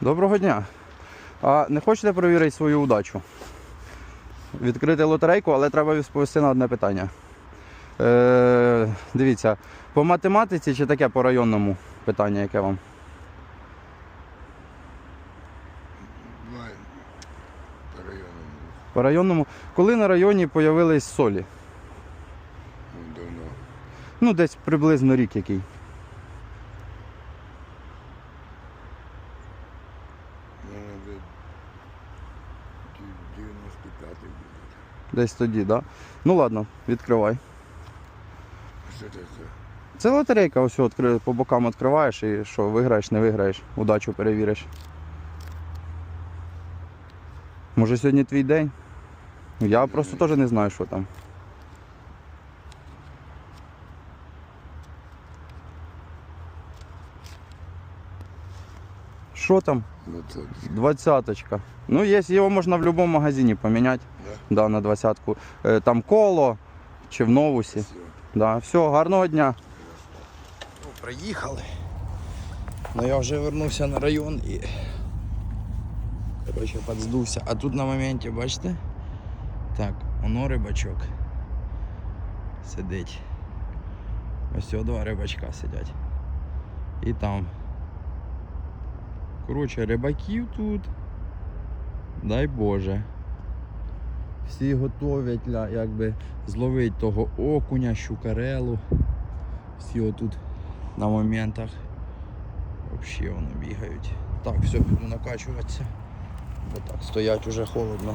Доброго дня. А не хочете перевірити свою удачу? Відкрити лотерейку, але треба відповісти на одне питання. Е, дивіться, по математиці чи таке по районному питання, яке вам? По районам По районному. Коли на районі появились солі? ну, давно. Ну, десь приблизно рік який. Ну, де 95-й буде. Десь тоді, так? Да? Ну ладно, відкривай. Що це за? Це лотерейка, ось відкри... по бокам відкриваєш і що, виграєш, не виграєш, удачу перевіриш. Може сьогодні твій день? Я просто теж не знаю, що там. Що там? 20 Двадцяточка. Ну, є, його можна в будь-якому магазині поміняти. Да? Да, на двадцятку. Е, Там коло чи в новусі. Все. Да, все, гарного дня. Ну, приїхали. Ну я вже вернувся на район і. Коротше, подздувся. А тут на моменті, бачите? Так, воно рибачок. Сидить. Ось два рибачка сидять. І там. Коротше, рибаків тут. Дай Боже. Всі готові для якби зловити того окуня, щукарелу. Всі отут на моментах. Взагалі вони бігають. Так, все, піду накачуватися. Бо так стоять уже холодно.